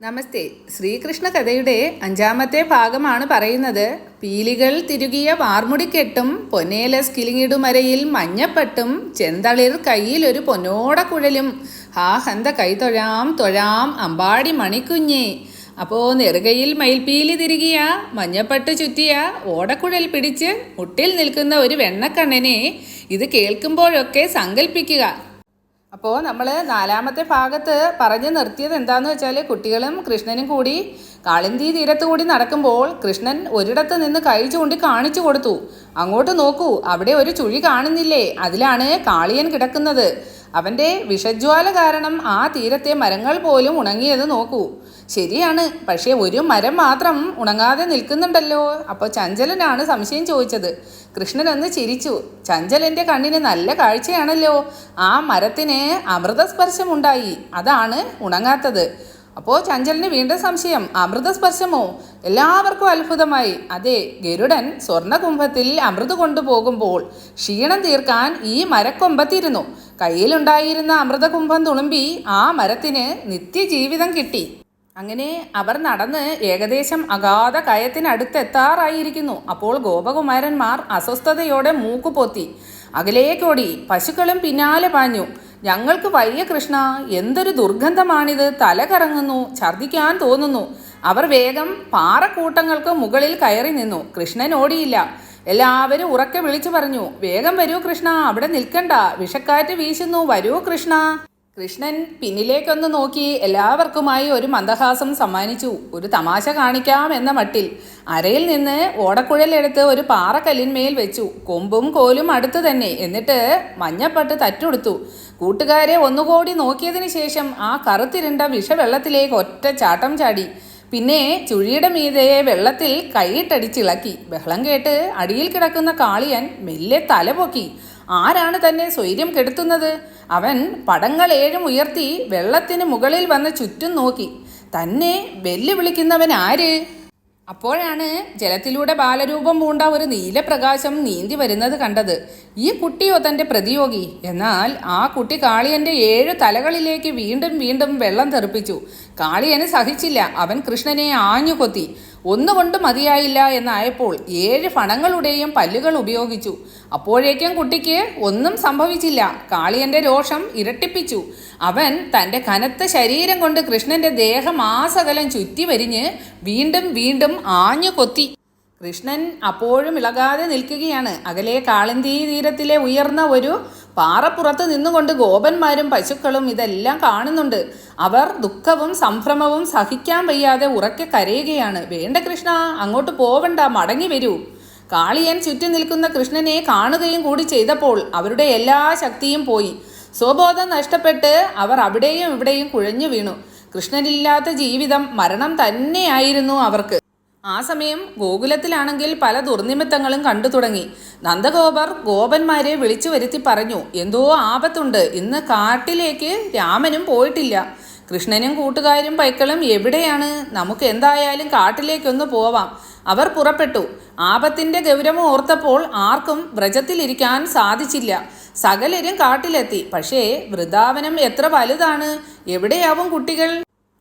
നമസ്തേ. ശ്രീകൃഷ്ണ കഥയുടെ അഞ്ചാമത്തെ ഭാഗമാണ് പറയുന്നത്. പീലികൾ തിരുകിയ വാർമുടിക്കെട്ടും പൊന്നേല സ്കിലിങ്ങിടുമരയിൽ മഞ്ഞപ്പെട്ടും ചെന്തളിർ കയ്യിൽ ഒരു പൊന്നോട കുഴലും. ഹാ ഹന്ത കൈ തൊഴാം തൊഴാം അമ്പാടി മണിക്കുഞ്ഞേ. അപ്പോൾ നെറുകയിൽ മയിൽപ്പീലി തിരികിയ മഞ്ഞപ്പട്ട് ചുറ്റിയ ഓടക്കുഴൽ പിടിച്ച് മുട്ടിൽ നിൽക്കുന്ന ഒരു വെണ്ണക്കണ്ണനെ ഇത് കേൾക്കുമ്പോഴൊക്കെ സങ്കല്പിക്കുക അപ്പോൾ നമ്മൾ നാലാമത്തെ ഭാഗത്ത് പറഞ്ഞു നിർത്തിയത് എന്താണെന്ന് വെച്ചാൽ കുട്ടികളും കൃഷ്ണനും കൂടി കാളിന്തി തീരത്ത് കൂടി നടക്കുമ്പോൾ കൃഷ്ണൻ ഒരിടത്ത് നിന്ന് കൈ ചൂണ്ടി കാണിച്ചു കൊടുത്തു. അങ്ങോട്ട് നോക്കൂ അവിടെ ഒരു ചുഴി കാണുന്നില്ലേ? അതിലാണ് കാളിയൻ കിടക്കുന്നത്. അവന്റെ വിഷജ്വാല കാരണം ആ തീരത്തെ മരങ്ങൾ പോലും ഉണങ്ങിയത് നോക്കൂ. ശരിയാണ് പക്ഷേ ഒരു മരം മാത്രം ഉണങ്ങാതെ നിൽക്കുന്നുണ്ടല്ലോ. അപ്പോൾ ചഞ്ചലനാണ് സംശയം ചോദിച്ചത്. കൃഷ്ണൻ ഒന്ന് ചിരിച്ചു. ചഞ്ചലന്റെ കണ്ണിന് നല്ല കാഴ്ചയാണല്ലോ. ആ മരത്തിന് അമൃതസ്പർശമുണ്ടായി. അതാണ് ഉണങ്ങാത്തത്. അപ്പോൾ ചഞ്ചലിന് വീണ്ടും സംശയം അമൃതസ്പർശമോ? എല്ലാവർക്കും അത്ഭുതമായി. അതെ ഗരുഡൻ സ്വർണകുംഭത്തിൽ അമൃത് കൊണ്ടുപോകുമ്പോൾ ക്ഷീണം തീർക്കാൻ ഈ മരക്കൊമ്പത്തിരുന്നു. കയ്യിലുണ്ടായിരുന്ന അമൃതകുംഭം തുളുമ്പി ആ മരത്തിന് നിത്യജീവിതം കിട്ടി. അങ്ങനെ അവർ നടന്ന് ഏകദേശം അഗാധ കയത്തിനടുത്തെത്താറായിരിക്കുന്നു. അപ്പോൾ ഗോപകുമാരന്മാർ അസ്വസ്ഥതയോടെ മൂക്കുപൊത്തി അകലേക്കോടി പശുക്കളും പിന്നാലെ പാഞ്ഞു. ഞങ്ങൾക്ക് വയ്യ കൃഷ്ണ എന്തൊരു ദുർഗന്ധമാണിത്. തല കറങ്ങുന്നു ഛർദിക്കാൻ തോന്നുന്നു. അവർ വേഗം പാറക്കൂട്ടങ്ങൾക്ക് മുകളിൽ കയറി നിന്നു. കൃഷ്ണൻ ഓടിയില്ല. എല്ലാവരും ഉറക്കെ വിളിച്ചു പറഞ്ഞു വേഗം വരൂ കൃഷ്ണ അവിടെ നിൽക്കണ്ട വിഷക്കാറ്റ് വീശുന്നു വരൂ കൃഷ്ണ. കൃഷ്ണൻ പിന്നിലേക്കൊന്ന് നോക്കി എല്ലാവർക്കുമായി ഒരു മന്ദഹാസം സമ്മാനിച്ചു ഒരു തമാശ കാണിക്കാം എന്ന മട്ടിൽ. അരയിൽ നിന്ന് ഓടക്കുഴലെടുത്ത് ഒരു പാറക്കല്ലിന്മേൽ വെച്ചു കൊമ്പും കോലും അടുത്ത് തന്നെ എന്നിട്ട് മഞ്ഞപ്പട്ട് തറ്റുടുത്തു. കൂട്ടുകാരെ ഒന്നുകൂടി നോക്കിയതിന് ശേഷം ആ കറുത്തിരുണ്ട വിഷവെള്ളത്തിലേക്ക് ഒറ്റ ചാട്ടം ചാടി. പിന്നെ ചുഴിയുടെ മീതയെ വെള്ളത്തിൽ കൈയിട്ടടിച്ചിളക്കി. ബഹളം കേട്ട് അടിയിൽ കിടക്കുന്ന കാളിയൻ മെല്ലെ തലപൊക്കി. ആരാണ് തന്നെ സ്വൈര്യം കെടുത്തുന്നത്? അവൻ പടങ്ങൾ ഏഴും ഉയർത്തി വെള്ളത്തിന് മുകളിൽ വന്ന് ചുറ്റും നോക്കി. തന്നെ വെല്ലുവിളിക്കുന്നവൻ ആര്? അപ്പോഴാണ് ജലത്തിലൂടെ ബാലരൂപം പൂണ്ട ഒരു നീലപ്രകാശം നീന്തി വരുന്നത് കണ്ടത്. ഈ കുട്ടിയോ തന്റെ പ്രതിയോഗി? എന്നാൽ ആ കുട്ടി കാളിയന്റെ ഏഴ് തലകളിലേക്ക് വീണ്ടും വീണ്ടും വെള്ളം തെറിപ്പിച്ചു. കാളിയന് സഹിച്ചില്ല. അവൻ കൃഷ്ണനെ ആഞ്ഞുകൊത്തി. ഒന്നുകൊണ്ട് മതിയായില്ല എന്നായപ്പോൾ ഏഴ് ഫണങ്ങളുടെയും പല്ലുകൾ ഉപയോഗിച്ചു. അപ്പോഴേക്കും കുട്ടിക്ക് ഒന്നും സംഭവിച്ചില്ല. കാളിയന്റെ രോഷം ഇരട്ടിപ്പിച്ചു. അവൻ തന്റെ കനത്ത ശരീരം കൊണ്ട് കൃഷ്ണന്റെ ദേഹം ആസകലം ചുറ്റി വരിഞ്ഞ് വീണ്ടും വീണ്ടും ആഞ്ഞു കൊത്തി കൃഷ്ണൻ അപ്പോഴും ഇളകാതെ നിൽക്കുകയാണ്. അകലെ കാളിന്തി തീരത്തിലെ ഉയർന്ന ഒരു പാറപ്പുറത്ത് നിന്നുകൊണ്ട് ഗോപന്മാരും പശുക്കളും ഇതെല്ലാം കാണുന്നുണ്ട്. അവർ ദുഃഖവും സംഭ്രമവും സഹിക്കാൻ വയ്യാതെ ഉറക്കെ കരയുകയാണ്. വേണ്ട കൃഷ്ണ അങ്ങോട്ട് പോവണ്ട മടങ്ങി വരൂ. കാളിയൻ ചുറ്റി നിൽക്കുന്ന കൃഷ്ണനെ കാണുകയും കൂടി ചെയ്തപ്പോൾ അവരുടെ എല്ലാ ശക്തിയും പോയി. സ്വബോധം നഷ്ടപ്പെട്ട് അവർ അവിടെയും ഇവിടെയും കുഴഞ്ഞു വീണു. കൃഷ്ണനില്ലാത്ത ജീവിതം മരണം തന്നെയായിരുന്നു അവർക്ക്. ആ സമയം ഗോകുലത്തിലാണെങ്കിൽ പല ദുർനിമിത്തങ്ങളും കണ്ടു തുടങ്ങി. നന്ദഗോപർ ഗോപന്മാരെ വിളിച്ചു വരുത്തി പറഞ്ഞു എന്തോ ആപത്തുണ്ട്. ഇന്ന് കാട്ടിലേക്ക് രാമനും പോയിട്ടില്ല. കൃഷ്ണനും കൂട്ടുകാരും പൈക്കളും എവിടെയാണ്? നമുക്ക് എന്തായാലും കാട്ടിലേക്കൊന്ന് പോവാം. അവർ പുറപ്പെട്ടു. ആപത്തിന്റെ ഗൗരവം ഓർത്തപ്പോൾ ആർക്കും വ്രജത്തിലിരിക്കാൻ സാധിച്ചില്ല. സകലരും കാട്ടിലെത്തി. പക്ഷേ വൃന്ദാവനം എത്ര വലുതാണ്? എവിടെയാവും കുട്ടികൾ?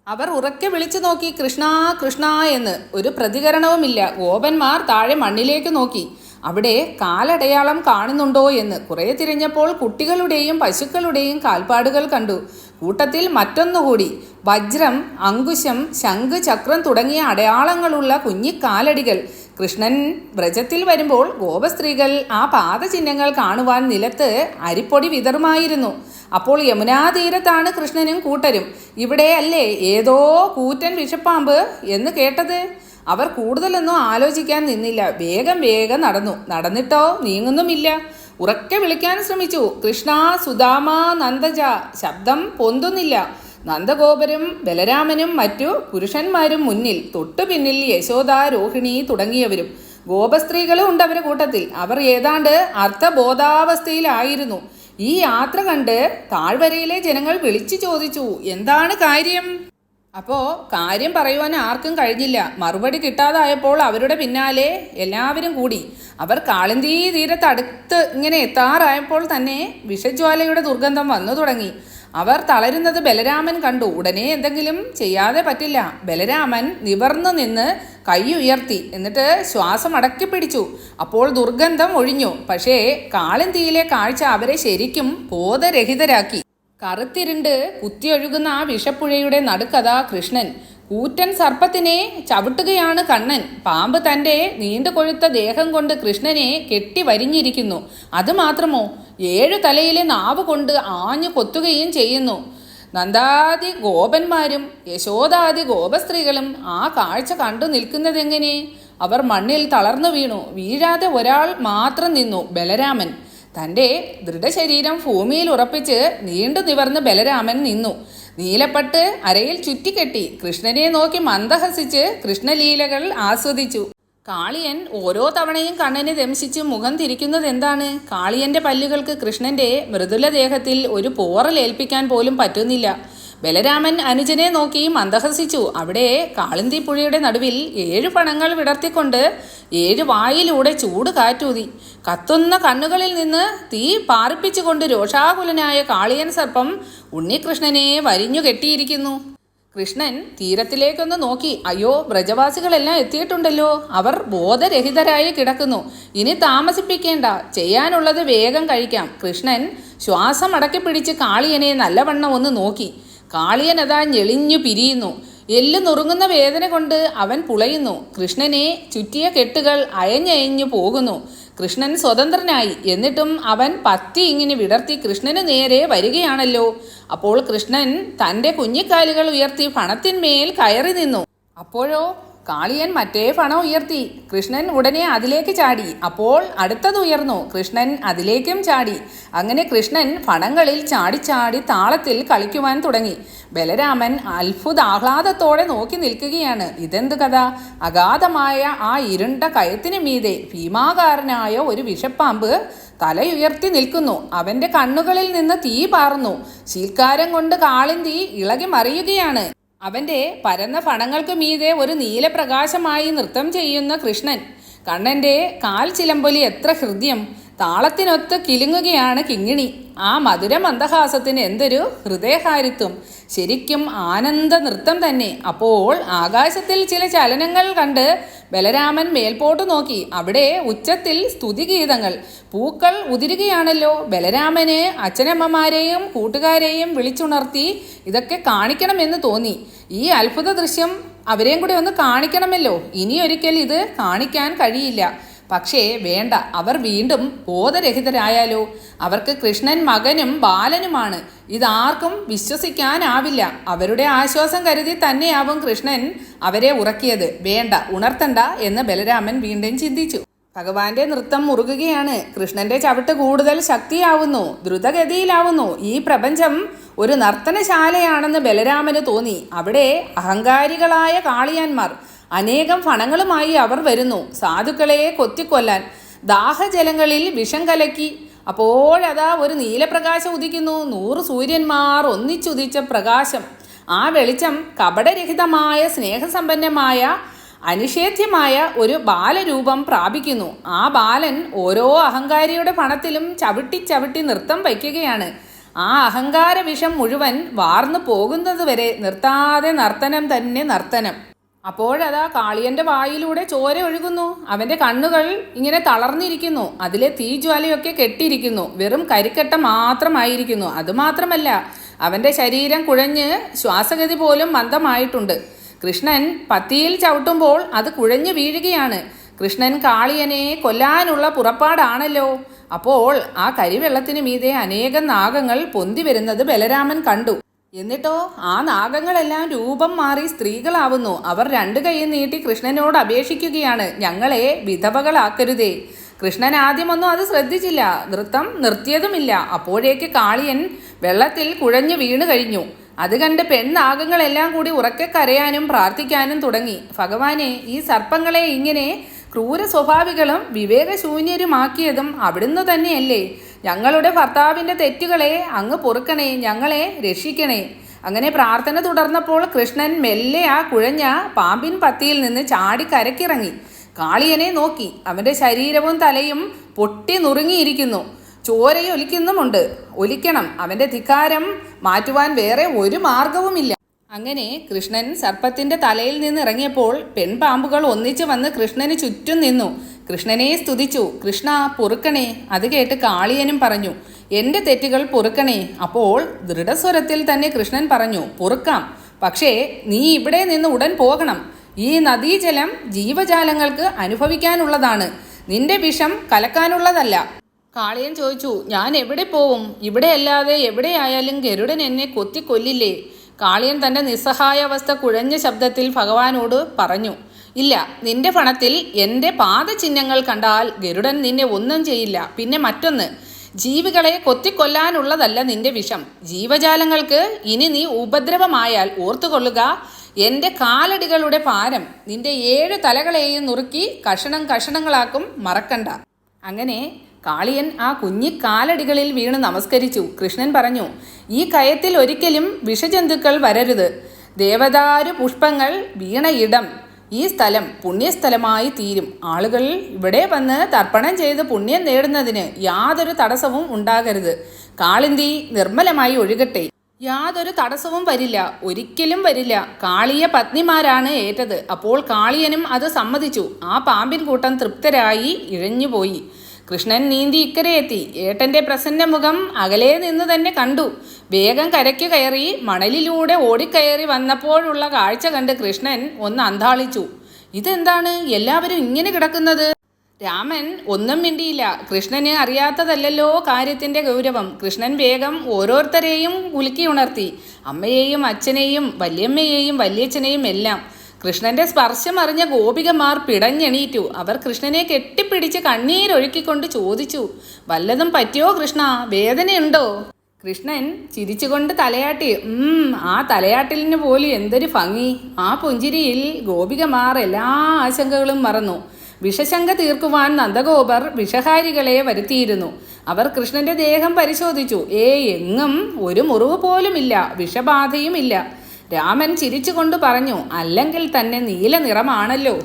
അവർ ഉറക്കെ വിളിച്ചു നോക്കി കൃഷ്ണ കൃഷ്ണ എന്ന്. ഒരു പ്രതികരണവുമില്ല. ഗോപന്മാർ താഴെ മണ്ണിലേക്ക് നോക്കി. അവിടെ കാലടയാളം കാണുന്നുണ്ടോ എന്ന്. കുറേ തിരിഞ്ഞപ്പോൾ കുട്ടികളുടെയും പശുക്കളുടെയും കാൽപ്പാടുകൾ കണ്ടു. കൂട്ടത്തിൽ മറ്റൊന്നുകൂടി. വജ്രം അങ്കുശം ശംഖ് ചക്രം തുടങ്ങിയ അടയാളങ്ങളുള്ള കുഞ്ഞിക്കാലടികൾ. കൃഷ്ണൻ വ്രജത്തിൽ വരുമ്പോൾ ഗോപസ്ത്രീകൾ ആ പാദചിഹ്നങ്ങൾ കാണുവാൻ നിലത്ത് അരിപ്പൊടി വിതറുമായിരുന്നു. അപ്പോൾ യമുനാതീരത്താണ് കൃഷ്ണനും കൂട്ടരും. ഇവിടെയല്ലേ ഏതോ കൂറ്റൻ വിഷപ്പാമ്പ് എന്ന് കേട്ടത്? അവർ കൂടുതലൊന്നും ആലോചിക്കാൻ നിന്നില്ല. വേഗം വേഗം നടന്നു. നടന്നിട്ടോ നീങ്ങുന്നുമില്ല. ഉറക്കെ വിളിക്കാൻ ശ്രമിച്ചു. കൃഷ്ണ സുധാമ നന്ദജ. ശബ്ദം പൊന്തുന്നില്ല. നന്ദഗോപരും ബലരാമനും മറ്റു പുരുഷന്മാരും മുന്നിൽ തൊട്ടു പിന്നിൽ യശോദ രോഹിണി തുടങ്ങിയവരും. ഗോപസ്ത്രീകളും ഉണ്ട് അവരുടെ കൂട്ടത്തിൽ. അവർ ഏതാണ്ട് അർത്ഥബോധാവസ്ഥയിലായിരുന്നു ഈ യാത്ര കണ്ട് താഴ്വരയിലെ ജനങ്ങൾ വിളിച്ചു ചോദിച്ചു എന്താണ് കാര്യം? അപ്പോൾ കാര്യം പറയുവാൻ ആർക്കും കഴിഞ്ഞില്ല. മറുപടി കിട്ടാതായപ്പോൾ അവരുടെ പിന്നാലെ എല്ലാവരും കൂടി. അവർ കാളിന്തീ തീരത്തടുത്ത് ഇങ്ങനെ എത്താറായപ്പോൾ തന്നെ വിഷജ്വാലയുടെ ദുർഗന്ധം വന്നു തുടങ്ങി. അവർ തളരുന്നത് ബലരാമൻ കണ്ടു. ഉടനെ എന്തെങ്കിലും ചെയ്യാതെ പറ്റില്ല. ബലരാമൻ നിവർന്നു നിന്ന് കൈ ഉയർത്തി. എന്നിട്ട് ശ്വാസം അടക്കി പിടിച്ചു. അപ്പോൾ ദുർഗന്ധം ഒഴിഞ്ഞു. പക്ഷേ കാളിന്തിയിലെ കാഴ്ച അവരെ ശരിക്കും ബോധരഹിതരാക്കി. കറുത്തിരുണ്ട് കുത്തിയൊഴുകുന്ന ആ വിഷപ്പുഴയുടെ നടുക്കഥ കൃഷ്ണൻ. കൂറ്റൻ സർപ്പത്തിനെ ചവിട്ടുകയാണ് കണ്ണൻ. പാമ്പ് തന്റെ നീണ്ടു കൊഴുത്ത ദേഹം കൊണ്ട് കൃഷ്ണനെ കെട്ടി വരിഞ്ഞിരിക്കുന്നു. അതുമാത്രമോ ഏഴു തലയിലെ നാവ് കൊണ്ട് ആഞ്ഞു കൊത്തുകയും ചെയ്യുന്നു. നന്ദാദി ഗോപന്മാരും യശോദാദി ഗോപസ്ത്രീകളും ആ കാഴ്ച കണ്ടു നിൽക്കുന്നതെങ്ങനെ? അവർ മണ്ണിൽ തളർന്നു വീണു. വീഴാതെ ഒരാൾ മാത്രം നിന്നു ബലരാമൻ. തന്റെ ദൃഢശരീരം ഭൂമിയിൽ ഉറപ്പിച്ച് നീണ്ടു നിവർന്ന് ബലരാമൻ നിന്നു. നീലപ്പട്ട് അരയിൽ ചുറ്റിക്കെട്ടി. കൃഷ്ണനെ നോക്കി മന്ദഹസിച്ച് കൃഷ്ണലീലകൾ ആസ്വദിച്ചു. കാളിയൻ ഓരോ തവണയും കണ്ണനെ ദംശിച്ച് മുഖം തിരിക്കുന്നത് എന്താണ് കാളിയന്റെ പല്ലുകൾക്ക് കൃഷ്ണന്റെ മൃദുല ദേഹത്തിൽ ഒരു പോറലേൽപ്പിക്കാൻ പോലും പറ്റുന്നില്ല. ബലരാമൻ അനുജനെ നോക്കി മന്ദഹസിച്ചു അവിടെ കാളിന്തി പുഴയുടെ നടുവിൽ ഏഴു പണങ്ങൾ വിടർത്തിക്കൊണ്ട് ഏഴു വായിലൂടെ ചൂട് കാറ്റൂതി. കത്തുന്ന കണ്ണുകളിൽ നിന്ന് തീ പാറിപ്പിച്ചുകൊണ്ട് രോഷാകുലനായ കാളിയൻ സർപ്പം ഉണ്ണികൃഷ്ണനെ വരിഞ്ഞു കെട്ടിയിരിക്കുന്നു. കൃഷ്ണൻ തീരത്തിലേക്കൊന്ന് നോക്കി അയ്യോ വ്രജവാസികളെല്ലാം എത്തിയിട്ടുണ്ടല്ലോ. അവർ ബോധരഹിതരായി കിടക്കുന്നു. ഇനി താമസിപ്പിക്കേണ്ട. ചെയ്യാനുള്ളത് വേഗം കഴിക്കാം. കൃഷ്ണൻ ശ്വാസം അടക്കിപ്പിടിച്ച് കാളിയനെ നല്ലവണ്ണം ഒന്ന് നോക്കി. കാളിയൻ അതാ ഞെളിഞ്ഞു പിരിയുന്നു. എല്ല് നുറുങ്ങുന്ന വേദന കൊണ്ട് അവൻ പുളയുന്നു. കൃഷ്ണനെ ചുറ്റിയ കെട്ടുകൾ അയഞ്ഞയഞ്ഞു പോകുന്നു. കൃഷ്ണൻ സ്വതന്ത്രനായി. എന്നിട്ടും അവൻ പത്തി ഇങ്ങനെ വിടർത്തി കൃഷ്ണന് നേരെ വരികയാണല്ലോ. അപ്പോൾ കൃഷ്ണൻ തന്റെ കുഞ്ഞിക്കാലുകൾ ഉയർത്തി പണത്തിന്മേൽ കയറി നിന്നു. അപ്പോഴോ കാളിയൻ മറ്റേ ഫണം ഉയർത്തി. കൃഷ്ണൻ ഉടനെ അതിലേക്ക് ചാടി. അപ്പോൾ അടുത്തത് ഉയർന്നു. കൃഷ്ണൻ അതിലേക്കും ചാടി. അങ്ങനെ കൃഷ്ണൻ ഫണങ്ങളിൽ ചാടിച്ചാടി താളത്തിൽ കളിക്കുവാൻ തുടങ്ങി. ബലരാമൻ അത്ഭുത ആഹ്ലാദത്തോടെ നോക്കി നിൽക്കുകയാണ്. ഇതെന്ത് കഥ? അഗാധമായ ആ ഇരുണ്ട കയത്തിന് മീതെ ഭീമാകാരനായ ഒരു വിഷപ്പാമ്പ് തലയുയർത്തി നിൽക്കുന്നു. അവന്റെ കണ്ണുകളിൽ നിന്ന് തീ പാർന്നു ശീൽക്കാരം കൊണ്ട് കാളിൻ തീ ഇളകി മറിയുകയാണ് അവന്റെ പരന്ന ഫണങ്ങൾക്ക് മീതെ ഒരു നീലപ്രകാശമായി നൃത്തം ചെയ്യുന്ന കൃഷ്ണൻ കണ്ണന്റെ കാൽ ചിലമ്പൊലി എത്ര ഹൃദ്യം താളത്തിനൊത്ത് കിലുങ്ങുകയാണ് കിങ്ങിണി. ആ മധുര മന്ദഹാസത്തിന് എന്തൊരു ഹൃദയഹാരിത്വം. ശരിക്കും ആനന്ദ നൃത്തം തന്നെ. അപ്പോൾ ആകാശത്തിൽ ചില ചലനങ്ങൾ കണ്ട് ബലരാമൻ മേൽപോട്ട് നോക്കി. അവിടെ ഉച്ചത്തിൽ സ്തുതിഗീതങ്ങൾ. പൂക്കൾ ഉതിരുകയാണല്ലോ. ബലരാമന് അച്ഛനമ്മമാരെയും കൂട്ടുകാരെയും വിളിച്ചുണർത്തി ഇതൊക്കെ കാണിക്കണമെന്ന് തോന്നി. ഈ അത്ഭുത ദൃശ്യം അവരെയും കൂടി ഒന്ന് കാണിക്കണമല്ലോ. ഇനിയൊരിക്കൽ ഇത് കാണിക്കാൻ കഴിയില്ല. പക്ഷേ വേണ്ട അവർ വീണ്ടും ബോധരഹിതരായാലോ? അവർക്ക് കൃഷ്ണൻ മകനും ബാലനുമാണ്. ഇതാർക്കും വിശ്വസിക്കാനാവില്ല. അവരുടെ ആശ്വാസം കരുതി തന്നെയാവും കൃഷ്ണൻ അവരെ ഉറക്കിയത്. വേണ്ട ഉണർത്തണ്ട എന്ന് ബലരാമൻ വീണ്ടും ചിന്തിച്ചു. ഭഗവാന്റെ നൃത്തം മുറുകുകയാണ്. കൃഷ്ണന്റെ ചവിട്ട് കൂടുതൽ ശക്തിയാവുന്നു ദ്രുതഗതിയിലാവുന്നു. ഈ പ്രപഞ്ചം ഒരു നർത്തനശാലയാണെന്ന് ബലരാമന് തോന്നി. അവിടെ അഹങ്കാരികളായ കാളിയാന്മാർ അനേകം ഫണങ്ങളുമായി അവർ വരുന്നു. സാധുക്കളെ കൊത്തിക്കൊല്ലാൻ ദാഹജലങ്ങളിൽ വിഷം കലക്കി. അപ്പോഴതാ ഒരു നീലപ്രകാശം ഉദിക്കുന്നു. നൂറ് സൂര്യന്മാർ ഒന്നിച്ചുദിച്ച പ്രകാശം. ആ വെളിച്ചം കപടരഹിതമായ സ്നേഹസമ്പന്നമായ അനിഷേധ്യമായ ഒരു ബാലരൂപം പ്രാപിക്കുന്നു. ആ ബാലൻ ഓരോ അഹങ്കാരിയുടെ പണത്തിലും ചവിട്ടി ചവിട്ടി നൃത്തം വയ്ക്കുകയാണ്. ആ അഹങ്കാര വിഷം മുഴുവൻ വാർന്നു പോകുന്നതുവരെ നിർത്താതെ നർത്തനം തന്നെ നർത്തനം. അപ്പോഴതാ കാളിയന്റെ വായിലൂടെ ചോര ഒഴുകുന്നു. അവന്റെ കണ്ണുകൾ ഇങ്ങനെ തളർന്നിരിക്കുന്നു. അതിലെ തീജ്വാലയൊക്കെ കെട്ടിയിരിക്കുന്നു. വെറും കരിക്കട്ട മാത്രമായിരിക്കുന്നു. അതുമാത്രമല്ല അവന്റെ ശരീരം കുഴഞ്ഞ് ശ്വാസഗതി പോലും മന്ദമായിട്ടുണ്ട്. കൃഷ്ണൻ പത്തിയിൽ ചവിട്ടുമ്പോൾ അത് കുഴഞ്ഞു വീഴുകയാണ്. കൃഷ്ണൻ കാളിയനെ കൊല്ലാനുള്ള പുറപ്പാടാണല്ലോ. അപ്പോൾ ആ കരിവെള്ളത്തിന് മീതെ അനേകം നാഗങ്ങൾ പൊന്തി വരുന്നത് ബലരാമൻ കണ്ടു. എന്നിട്ടോ ആ നാഗങ്ങളെല്ലാം രൂപം മാറി സ്ത്രീകളാവുന്നു. അവർ രണ്ടു കൈയും നീട്ടി കൃഷ്ണനോട് അപേക്ഷിക്കുകയാണ്. ഞങ്ങളെ വിധവകളാക്കരുതേ. കൃഷ്ണൻ ആദ്യമൊന്നും അത് ശ്രദ്ധിച്ചില്ല. നൃത്തം നിർത്തിയതുമില്ല. അപ്പോഴേക്ക് കാളിയൻ വെള്ളത്തിൽ കുഴഞ്ഞു വീണു കഴിഞ്ഞു. അത് കണ്ട് പെണ്ണാഗങ്ങളെല്ലാം കൂടി ഉറക്കെ കരയാനും പ്രാർത്ഥിക്കാനും തുടങ്ങി. ഭഗവാനെ ഈ സർപ്പങ്ങളെ ഇങ്ങനെ ക്രൂര സ്വഭാവികളും വിവേകശൂന്യരുമാക്കിയതും അവിടുന്ന് തന്നെയല്ലേ? ഞങ്ങളുടെ ഭർത്താവിന്റെ തെറ്റുകളെ അങ്ങ് പൊറുക്കണേ ഞങ്ങളെ രക്ഷിക്കണേ. അങ്ങനെ പ്രാർത്ഥന തുടർന്നപ്പോൾ കൃഷ്ണൻ മെല്ലെ ആ കുഴഞ്ഞ പാമ്പിൻ പത്തിയിൽ നിന്ന് ചാടി കരക്കിറങ്ങി. കാളിയനെ നോക്കി. അവന്റെ ശരീരവും തലയും പൊട്ടി നുറുങ്ങിയിരിക്കുന്നു. ചോരയൊലിക്കുന്നുമുണ്ട്. ഒലിക്കണം. അവന്റെ ധിക്കാരം മാറ്റുവാൻ വേറെ ഒരു മാർഗവുമില്ല അങ്ങനെ കൃഷ്ണൻ സർപ്പത്തിന്റെ തലയിൽ നിന്ന് ഇറങ്ങിയപ്പോൾ പെൺപാമ്പുകൾ ഒന്നിച്ചു വന്ന് കൃഷ്ണന് ചുറ്റും നിന്നു. കൃഷ്ണനെ സ്തുതിച്ചു. കൃഷ്ണ പൊറുക്കണേ അത് കേട്ട് കാളിയനും പറഞ്ഞു എന്റെ തെറ്റുകൾ പൊറുക്കണേ. അപ്പോൾ ദൃഢസ്വരത്തിൽ തന്നെ കൃഷ്ണൻ പറഞ്ഞു പൊറുക്കാം. പക്ഷേ നീ ഇവിടെ നിന്ന് ഉടൻ പോകണം. ഈ നദീജലം ജീവജാലങ്ങൾക്ക് അനുഭവിക്കാനുള്ളതാണ്. നിന്റെ വിഷം കലക്കാനുള്ളതല്ല. കാളിയൻ ചോദിച്ചു ഞാൻ എവിടെ പോവും? ഇവിടെ അല്ലാതെ എവിടെയായാലും ഗരുഡൻ എന്നെ കൊത്തിക്കൊല്ലില്ലേ? കാളിയൻ തന്റെ നിസ്സഹായാവസ്ഥ കുഴഞ്ഞ ശബ്ദത്തിൽ ഭഗവാനോട് പറഞ്ഞു ഇല്ല നിന്റെ പണത്തിൽ എന്റെ പാദചിഹ്നങ്ങൾ കണ്ടാൽ ഗരുഡൻ നിന്നെ ഒന്നും ചെയ്യില്ല. പിന്നെ മറ്റൊന്ന് ജീവികളെ കൊത്തിക്കൊല്ലാനുള്ളതല്ല നിന്റെ വിഷം. ജീവജാലങ്ങൾക്ക് ഇനി നീ ഉപദ്രവമായാൽ ഓർത്തുകൊള്ളുക എന്റെ കാലടികളുടെ പാരം നിന്റെ ഏഴ് തലകളെയും നുറുക്കി കഷണം കഷണങ്ങളാക്കും മറക്കണ്ട. അങ്ങനെ കാളിയൻ ആ കുഞ്ഞി കാലടികളിൽ വീണ് നമസ്കരിച്ചു. കൃഷ്ണൻ പറഞ്ഞു ഈ കയത്തിൽ ഒരിക്കലും വിഷജന്തുക്കൾ വരരുത്. ദേവദാരു പുഷ്പങ്ങൾ വീണ ഇടം. ഈ സ്ഥലം പുണ്യസ്ഥലമായി തീരും. ആളുകൾ ഇവിടെ വന്ന് തർപ്പണം ചെയ്ത് പുണ്യം നേടുന്നതിന് യാതൊരു തടസ്സവും ഉണ്ടാകരുത്. കാളിന്തി നിർമ്മലമായി ഒഴുകട്ടെ. യാതൊരു തടസ്സവും വരില്ല. ഒരിക്കലും വരില്ല. കാളിയ പത്നിമാരാണ് ഏറ്റത്. അപ്പോൾ കാളിയനും അത് സമ്മതിച്ചു. ആ പാമ്പിൻ കൂട്ടം തൃപ്തരായി ഇഴഞ്ഞുപോയി. കൃഷ്ണൻ നീന്തി ഇക്കരെ എത്തി. ഏട്ടന്റെ പ്രസന്ന മുഖം അകലെ നിന്ന് തന്നെ കണ്ടു. വേഗം കരയ്ക്ക് കയറി മണലിലൂടെ ഓടിക്കയറി വന്നപ്പോഴുള്ള കാഴ്ച കണ്ട് കൃഷ്ണൻ ഒന്ന് അന്താളിച്ചു. ഇതെന്താണ്? എല്ലാവരും ഇങ്ങനെ കിടക്കുന്നത്? രാമൻ ഒന്നും മിണ്ടിയില്ല. കൃഷ്ണന് അറിയാത്തതല്ലല്ലോ കാര്യത്തിന്റെ ഗൗരവം. കൃഷ്ണൻ വേഗം ഓരോരുത്തരെയും ഉലുക്കി ഉണർത്തി. അമ്മയെയും അച്ഛനെയും വല്യമ്മയെയും വല്യച്ഛനെയും എല്ലാം. കൃഷ്ണന്റെ സ്പർശം അറിഞ്ഞ ഗോപികമാർ പിടഞ്ഞെണീറ്റു. അവർ കൃഷ്ണനെ കെട്ടിപ്പിടിച്ച് കണ്ണീരൊഴുക്കിക്കൊണ്ട് ചോദിച്ചു. വല്ലതും പറ്റിയോ കൃഷ്ണ? വേദനയുണ്ടോ? കൃഷ്ണൻ ചിരിച്ചുകൊണ്ട് തലയാട്ടി. ആ തലയാട്ടിലിന് പോലും എന്തൊരു ഭംഗി. ആ പുഞ്ചിരിയിൽ ഗോപികമാർ എല്ലാ ആശങ്കകളും മറന്നു. വിഷശങ്ക തീർക്കുവാൻ നന്ദഗോപർ വിഷഹാരികളെ വരുത്തിയിരുന്നു. അവർ കൃഷ്ണന്റെ ദേഹം പരിശോധിച്ചു. ഏ എങ്ങും ഒരു മുറിവ് പോലുമില്ല. വിഷബാധയുമില്ല. രാമൻ ചിരിച്ചുകൊണ്ട് പറഞ്ഞു അല്ലെങ്കിൽ തന്നെ നീല നിറമാണല്ലോ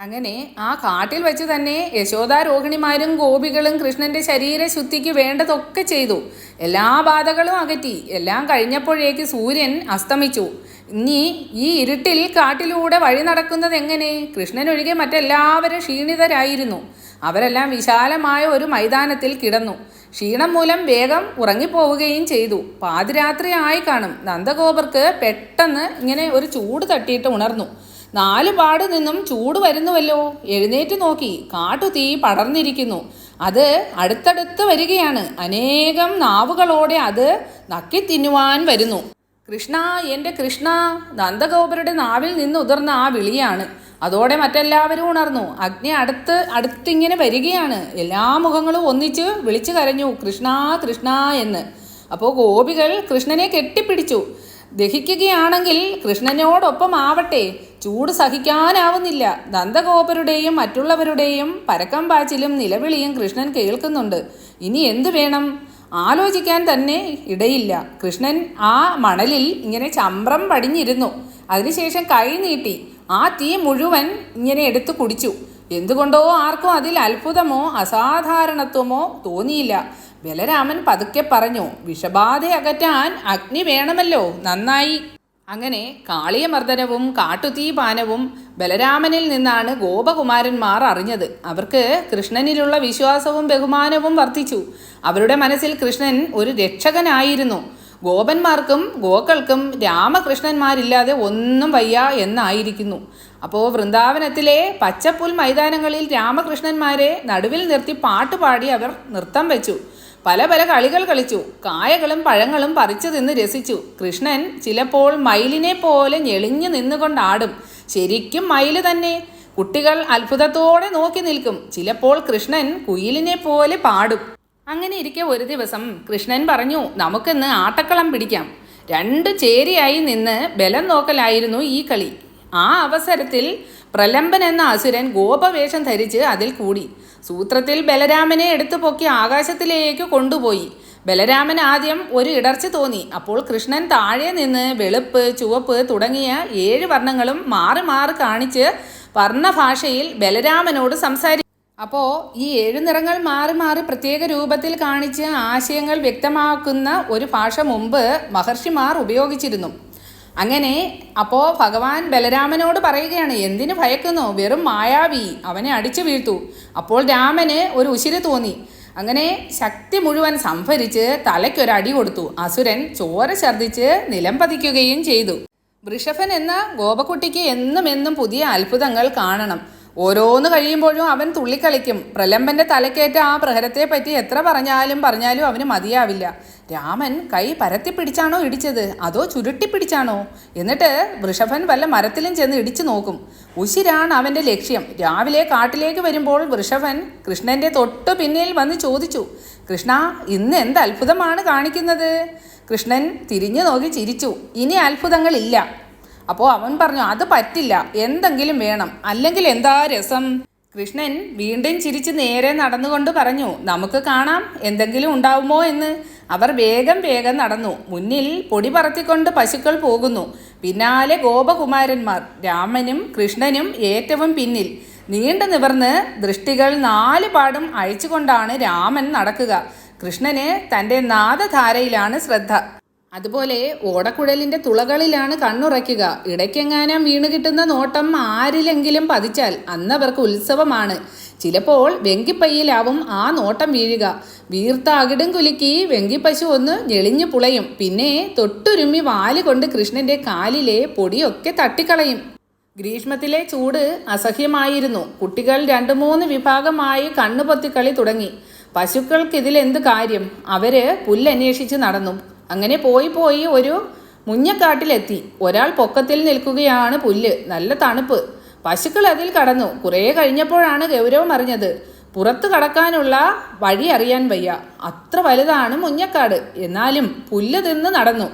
അങ്ങനെ ആ കാട്ടിൽ വെച്ച് തന്നെ യശോദാരോഹിണിമാരും ഗോപികളും കൃഷ്ണന്റെ ശരീരശുദ്ധിക്ക് വേണ്ടതൊക്കെ ചെയ്തു. എല്ലാ ബാധകളും അകറ്റി. എല്ലാം കഴിഞ്ഞപ്പോഴേക്ക് സൂര്യൻ അസ്തമിച്ചു. ഇനി ഈ ഇരുട്ടിൽ കാട്ടിലൂടെ വഴി നടക്കുന്നത് എങ്ങനെ? കൃഷ്ണനൊഴികെ മറ്റെല്ലാവരും ക്ഷീണിതരായിരുന്നു. അവരെല്ലാം വിശാലമായ ഒരു മൈതാനത്തിൽ കിടന്നു. ക്ഷീണം മൂലം വേഗം ഉറങ്ങിപ്പോവുകയും ചെയ്തു. പാതിരാത്രി ആയി കാണും. നന്ദഗോപർക്ക് പെട്ടെന്ന് ഇങ്ങനെ ഒരു ചൂട് തട്ടിയിട്ട് ഉണർന്നു. നാല് പാട് നിന്നും ചൂട് വരുന്നുവല്ലോ. എഴുന്നേറ്റ് നോക്കി. കാട്ടു തീ പടർന്നിരിക്കുന്നു. അത് അടുത്തടുത്ത് വരികയാണ്. അനേകം നാവുകളോടെ അത് നക്കി തിന്നുവാൻ വരുന്നു. കൃഷ്ണ എന്റെ കൃഷ്ണ നന്ദഗോപരുടെ നാവിൽ നിന്ന് ഉതിർന്ന ആ വിളിയാണ്. അതോടെ മറ്റെല്ലാവരും ഉണർന്നു. അഗ്നി അടുത്ത് അടുത്തിങ്ങനെ വരികയാണ്. എല്ലാ മുഖങ്ങളും ഒന്നിച്ച് വിളിച്ചു കരഞ്ഞു. കൃഷ്ണ കൃഷ്ണ എന്ന്. അപ്പോൾ ഗോപികൾ കൃഷ്ണനെ കെട്ടിപ്പിടിച്ചു. ദഹിക്കുകയാണെങ്കിൽ കൃഷ്ണനോടൊപ്പം ആവട്ടെ ചൂട് സഹിക്കാനാവുന്നില്ല. ദന്തഗോപരുടെയും മറ്റുള്ളവരുടെയും പരക്കം പാച്ചിലും നിലവിളിയും കൃഷ്ണൻ കേൾക്കുന്നുണ്ട്. ഇനി എന്തു വേണം? ആലോചിക്കാൻ തന്നെ ഇടയില്ല. കൃഷ്ണൻ ആ മണലിൽ ഇങ്ങനെ ചമ്രം പടിഞ്ഞിരുന്നു. അതിനുശേഷം കൈ നീട്ടി ആ തീ മുഴുവൻ ഇങ്ങനെ എടുത്തു കുടിച്ചു. എന്തുകൊണ്ടോ ആർക്കും അതിൽ അത്ഭുതമോ അസാധാരണത്വമോ തോന്നിയില്ല. ബലരാമൻ പതുക്കെ പറഞ്ഞു വിഷബാധ അകറ്റാൻ അഗ്നി വേണമല്ലോ നന്നായി. അങ്ങനെ കാളിയമർദ്ദനവും കാട്ടുതീപാനവും ബലരാമനിൽ നിന്നാണ് ഗോപകുമാരന്മാർ അറിഞ്ഞത്. അവർക്ക് കൃഷ്ണനിലുള്ള വിശ്വാസവും ബഹുമാനവും വർദ്ധിച്ചു. അവരുടെ മനസ്സിൽ കൃഷ്ണൻ ഒരു രക്ഷകനായിരുന്നു. ഗോപന്മാർക്കും ഗോക്കൾക്കും രാമകൃഷ്ണന്മാരില്ലാതെ ഒന്നും വയ്യ എന്നായിരിക്കുന്നു. അപ്പോൾ വൃന്ദാവനത്തിലെ പച്ചപ്പുൽ മൈതാനങ്ങളിൽ രാമകൃഷ്ണന്മാരെ നടുവിൽ നിർത്തി പാട്ടുപാടി അവർ നൃത്തം വെച്ചു. പല പല കളികൾ കളിച്ചു. കായകളും പഴങ്ങളും പറിച്ചു തിന്ന് രസിച്ചു. കൃഷ്ണൻ ചിലപ്പോൾ മയിലിനെ പോലെ ഞെളിഞ്ഞു നിന്നുകൊണ്ടാടും. ശരിക്കും മയിൽ തന്നെ. കുട്ടികൾ അത്ഭുതത്തോടെ നോക്കി നിൽക്കും. ചിലപ്പോൾ കൃഷ്ണൻ കുയിലിനെ പോലെ പാടും. അങ്ങനെ ഇരിക്കെ ഒരു ദിവസം കൃഷ്ണൻ പറഞ്ഞു നമുക്കിന്ന് ആട്ടക്കളം പിടിക്കാം. രണ്ട് ചേരിയായി നിന്ന് ബലം നോക്കലായിരുന്നു ഈ കളി. ആ അവസരത്തിൽ പ്രലംബൻ എന്ന അസുരൻ ഗോപവേഷം ധരിച്ച് അതിൽ കൂടി. സൂത്രത്തിൽ ബലരാമനെ എടുത്തു പൊക്കി ആകാശത്തിലേക്ക് കൊണ്ടുപോയി. ബലരാമൻ ആദ്യം ഒരു ഇടർച്ച തോന്നി. അപ്പോൾ കൃഷ്ണൻ താഴെ നിന്ന് വെളുപ്പ് ചുവപ്പ് തുടങ്ങിയ ഏഴ് വർണങ്ങളും മാറി മാറി കാണിച്ച് വർണഭാഷയിൽ ബലരാമനോട് സംസാരി അപ്പോൾ ഈ ഏഴു നിറങ്ങൾ മാറി മാറി പ്രത്യേക രൂപത്തിൽ കാണിച്ച് ആശയങ്ങൾ വ്യക്തമാക്കുന്ന ഒരു ഭാഷ മുമ്പ് മഹർഷിമാർ ഉപയോഗിച്ചിരുന്നു. അങ്ങനെ അപ്പോൾ ഭഗവാൻ ബലരാമനോട് പറയുകയാണ് എന്തിനു ഭയക്കുന്നു? വെറും മായാവി. അവനെ അടിച്ചു വീഴ്ത്തു. അപ്പോൾ രാമന് ഒരു ഉശിര് തോന്നി. അങ്ങനെ ശക്തി മുഴുവൻ സംഭരിച്ച് തലയ്ക്കൊരടി കൊടുത്തു. അസുരൻ ചോര ഛർദ്ദിച്ച് നിലം പതിക്കുകയും ചെയ്തു. വൃഷഭൻ എന്ന ഗോപക്കുട്ടിക്ക് എന്നും എന്നും പുതിയ അത്ഭുതങ്ങൾ കാണണം. ഓരോന്ന് കഴിയുമ്പോഴും അവൻ തുള്ളിക്കളിക്കും. പ്രലംബന്റെ തലക്കേറ്റ ആ പ്രഹരത്തെ പറ്റി എത്ര പറഞ്ഞാലും പറഞ്ഞാലും അവന് മതിയാവില്ല. രാമൻ കൈ പരത്തി പിടിച്ചാണോ ഇടിച്ചത്? അതോ ചുരുട്ടി പിടിച്ചാണോ? എന്നിട്ട് വൃഷഭൻ വല്ല മരത്തിലും ചെന്ന് ഇടിച്ചു നോക്കും. ഉശിരാണ് അവന്റെ ലക്ഷ്യം. രാവിലെ കാട്ടിലേക്ക് വരുമ്പോൾ വൃഷഭൻ കൃഷ്ണന്റെ തൊട്ടു പിന്നിൽ വന്ന് ചോദിച്ചു കൃഷ്ണ ഇന്ന് എന്ത് അത്ഭുതമാണ് കാണിക്കുന്നത്? കൃഷ്ണൻ തിരിഞ്ഞു നോക്കി ചിരിച്ചു ഇനി അത്ഭുതങ്ങളില്ല. അപ്പോൾ അവൻ പറഞ്ഞു അത് പറ്റില്ല. എന്തെങ്കിലും വേണം. അല്ലെങ്കിൽ എന്താ രസം? കൃഷ്ണൻ വീണ്ടും ചിരിച്ച് നേരെ നടന്നുകൊണ്ട് പറഞ്ഞു നമുക്ക് കാണാം. എന്തെങ്കിലും ഉണ്ടാവുമോ എന്ന്. അവർ വേഗം വേഗം നടന്നു. മുന്നിൽ പൊടി പറത്തിക്കൊണ്ട് പശുക്കൾ പോകുന്നു. പിന്നാലെ ഗോപകുമാരന്മാർ രാമനും കൃഷ്ണനും ഏറ്റവും പിന്നിൽ. നീണ്ടു നിവർന്ന് ദൃഷ്ടികൾ നാല് പാടും അഴിച്ചുകൊണ്ടാണ് രാമൻ നടക്കുക. കൃഷ്ണന് തന്റെ നാദധാരയിലാണ് ശ്രദ്ധ. അതുപോലെ ഓടക്കുഴലിന്റെ തുളകളിലാണ് കണ്ണുറയ്ക്കുക. ഇടയ്ക്കെങ്ങാനും വീണ് കിട്ടുന്ന നോട്ടം ആരിലെങ്കിലും പതിച്ചാൽ അന്നവർക്ക് ഉത്സവമാണ്. ചിലപ്പോൾ വെങ്കിപ്പയ്യിലാവും ആ നോട്ടം വീഴുക. വീർത്ത അകിടും കുലുക്കി വെങ്കിപ്പശു ഒന്ന് ഞെളിഞ്ഞു പുളയും. പിന്നെ തൊട്ടുരുമ്മി വാൽ കൊണ്ട് കൃഷ്ണന്റെ കാലിലെ പൊടിയൊക്കെ തട്ടിക്കളയും. ഗ്രീഷ്മത്തിലെ ചൂട് അസഹ്യമായിരുന്നു. കുട്ടികൾ രണ്ടു മൂന്ന് വിഭാഗമായി കണ്ണുപൊത്തിക്കളി തുടങ്ങി. പശുക്കൾക്കിതിലെന്ത് കാര്യം? അവർ പുല്ലന്വേഷിച്ച് നടന്നു. അങ്ങനെ പോയി പോയി ഒരു മുഞ്ഞക്കാട്ടിലെത്തി. ഒരാൾ പൊക്കത്തിൽ നിൽക്കുകയാണ് പുല്ല്. നല്ല തണുപ്പ്. പശുക്കൾ അതിൽ കടന്നു. കുറേ കഴിഞ്ഞപ്പോഴാണ് ഗൗരവം അറിഞ്ഞത്. പുറത്തു കടക്കാനുള്ള വഴി അറിയാൻ വയ്യ. അത്ര വലുതാണ് മുഞ്ഞക്കാട്. എന്നാലും പുല്ല് തിന്ന് നടന്നു.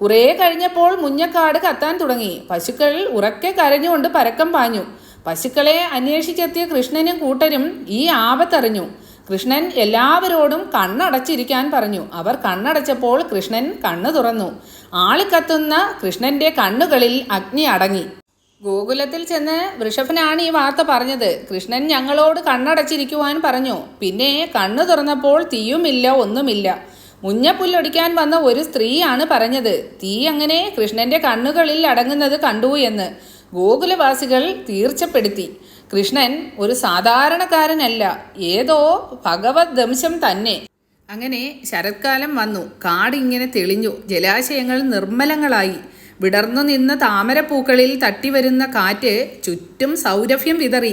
കുറേ കഴിഞ്ഞപ്പോൾ മുഞ്ഞക്കാട് കത്താൻ തുടങ്ങി. പശുക്കൾ ഉറക്കെ കരഞ്ഞുകൊണ്ട് പരക്കം പാഞ്ഞു. പശുക്കളെ അന്വേഷിച്ചെത്തിയ കൃഷ്ണനും കൂട്ടരും ഈ ആപത്തറിഞ്ഞു. കൃഷ്ണൻ എല്ലാവരോടും കണ്ണടച്ചിരിക്കാൻ പറഞ്ഞു. അവർ കണ്ണടച്ചപ്പോൾ കൃഷ്ണൻ കണ്ണു തുറന്നു. ആളിക്കത്തുന്ന കൃഷ്ണന്റെ കണ്ണുകളിൽ അഗ്നി അടങ്ങി. ഗോകുലത്തിൽ ചെന്ന് വൃഷഭനാണ് ഈ വാർത്ത പറഞ്ഞത്. കൃഷ്ണൻ ഞങ്ങളോട് കണ്ണടച്ചിരിക്കുവാൻ പറഞ്ഞു. പിന്നെ കണ്ണു തുറന്നപ്പോൾ തീയുമില്ല ഒന്നുമില്ല. മുഞ്ഞപ്പുല്ലൊടിക്കാൻ വന്ന ഒരു സ്ത്രീയാണ് പറഞ്ഞത്. തീ അങ്ങനെ കൃഷ്ണന്റെ കണ്ണുകളിൽ അടങ്ങുന്നത് കണ്ടു എന്ന്. ഗോകുലവാസികൾ തീർച്ചപ്പെടുത്തി. കൃഷ്ണൻ ഒരു സാധാരണക്കാരനല്ല ഏതോ ഭഗവത് ദംശം തന്നെ. അങ്ങനെ ശരത്കാലം വന്നു. കാടിങ്ങനെ തെളിഞ്ഞു. ജലാശയങ്ങൾ നിർമ്മലങ്ങളായി. വിടർന്നു നിന്ന താമരപ്പൂക്കളിൽ തട്ടിവരുന്ന കാറ്റ് ചുറ്റും സൗരഭ്യം വിതറി.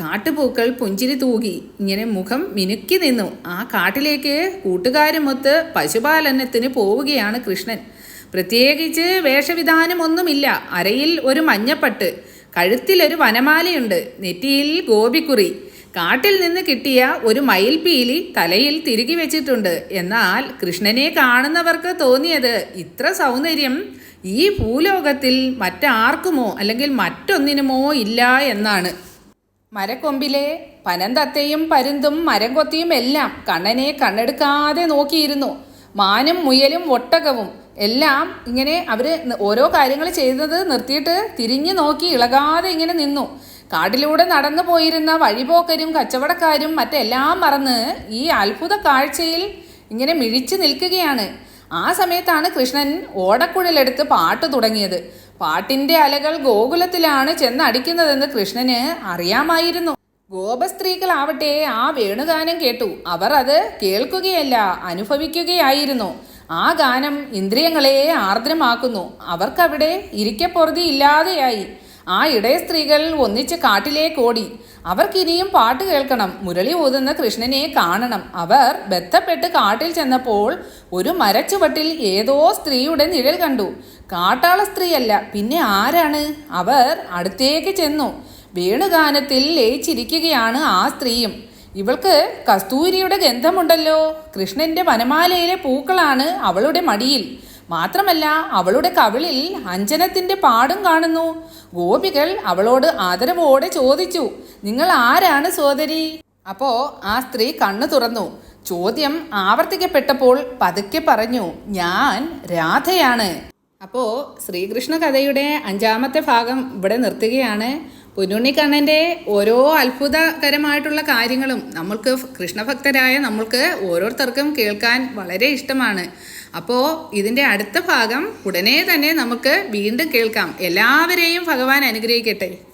കാട്ടുപൂക്കൾ പുഞ്ചിരി തൂകി. ഇങ്ങനെ മുഖം മിനുക്കി നിന്നു. ആ കാട്ടിലേക്ക് കൂട്ടുകാരുമൊത്ത് പശുപാലനത്തിന് പോവുകയാണ് കൃഷ്ണൻ. പ്രത്യേകിച്ച് വേഷവിധാനമൊന്നുമില്ല അരയിൽ ഒരു മഞ്ഞപ്പട്ട് കഴുത്തിലൊരു വനമാലയുണ്ട് നെറ്റിയിൽ ഗോപിക്കുറി. കാട്ടിൽ നിന്ന് കിട്ടിയ ഒരു മയിൽപീലി തലയിൽ തിരുകി വെച്ചിട്ടുണ്ട്. എന്നാൽ കൃഷ്ണനെ കാണുന്നവർക്ക് തോന്നിയത് ഇത്ര സൗന്ദര്യം ഈ ഭൂലോകത്തിൽ മറ്റാർക്കുമോ അല്ലെങ്കിൽ മറ്റൊന്നിനുമോ ഇല്ല എന്നാണ്. മരക്കൊമ്പിലെ പനന്തത്തയും പരുന്തും മരം കൊത്തിയും എല്ലാം കണ്ണനെ കണ്ണെടുക്കാതെ നോക്കിയിരുന്നു. മാനും മുയലും ഒട്ടകവും എല്ലാം ഇങ്ങനെ അവർ ഓരോ കാര്യങ്ങൾ ചെയ്യുന്നത് നിർത്തിയിട്ട് തിരിഞ്ഞു നോക്കി ഇളകാതെ ഇങ്ങനെ നിന്നു. കാട്ടിലൂടെ നടന്നു പോയിരുന്ന വഴിപോക്കരും കച്ചവടക്കാരും മറ്റെല്ലാം മറന്ന് ഈ അത്ഭുത കാഴ്ചയിൽ ഇങ്ങനെ മിഴിച്ചു നിൽക്കുകയാണ്. ആ സമയത്താണ് കൃഷ്ണൻ ഓടക്കുഴലെടുത്ത് പാട്ട് തുടങ്ങിയത്. പാട്ടിന്റെ അലകൾ ഗോകുലത്തിലാണ് ചെന്നടിക്കുന്നതെന്ന് കൃഷ്ണന് അറിയാമായിരുന്നു. ഗോപസ്ത്രീകളാവട്ടെ ആ വേണുഗാനം കേട്ടു. അവർ അത് കേൾക്കുകയല്ല അനുഭവിക്കുകയായിരുന്നു. ആ ഗാനം ഇന്ദ്രിയങ്ങളെ ആർദ്രമാക്കുന്നു. അവർക്കവിടെ ഇരിക്കപ്പൊറുതി ഇല്ലാതെയായി. ആ ഇടയ സ്ത്രീകൾ ഒന്നിച്ച് കാട്ടിലേക്ക് ഓടി. അവർക്കിനിയും പാട്ട് കേൾക്കണം. മുരളി ഊതുന്ന കൃഷ്ണനെ കാണണം. അവർ ബന്ധപ്പെട്ട് കാട്ടിൽ ചെന്നപ്പോൾ ഒരു മരച്ചുവട്ടിൽ ഏതോ സ്ത്രീയുടെ നിഴൽ കണ്ടു. കാട്ടാള സ്ത്രീയല്ല. പിന്നെ ആരാണ്? അവർ അടുത്തേക്ക് ചെന്നു. വേണുഗാനത്തിൽ ലയിച്ചിരിക്കുകയാണ് ആ സ്ത്രീയും. ഇവൾക്ക് കസ്തൂരിയുടെ ഗന്ധമുണ്ടല്ലോ. കൃഷ്ണന്റെ വനമാലയിലെ പൂക്കളാണ് അവളുടെ മടിയിൽ. മാത്രമല്ല അവളുടെ കവിളിൽ അഞ്ജനത്തിന്റെ പാടും കാണുന്നു. ഗോപികൾ അവളോട് ആദരവോടെ ചോദിച്ചു നിങ്ങൾ ആരാണ് സോദരി? അപ്പോ ആ സ്ത്രീ കണ്ണു തുറന്നു. ചോദ്യം ആവർത്തിക്കപ്പെട്ടപ്പോൾ പതുക്കെ പറഞ്ഞു ഞാൻ രാധയാണ്. അപ്പോൾ ശ്രീകൃഷ്ണ കഥയുടെ അഞ്ചാമത്തെ ഭാഗം ഇവിടെ നിർത്തുകയാണ്. പൊന്നുണ്ണിക്കണ്ണന്റെ ഓരോ അത്ഭുതകരമായിട്ടുള്ള കാര്യങ്ങളും നമ്മൾക്ക് കൃഷ്ണഭക്തരായ നമ്മൾക്ക് ഓരോരുത്തർക്കും കേൾക്കാൻ വളരെ ഇഷ്ടമാണ്. അപ്പോൾ ഇതിന്റെ അടുത്ത ഭാഗം ഉടനെ തന്നെ നമുക്ക് വീണ്ടും കേൾക്കാം. എല്ലാവരെയും ഭഗവാൻ അനുഗ്രഹിക്കട്ടെ.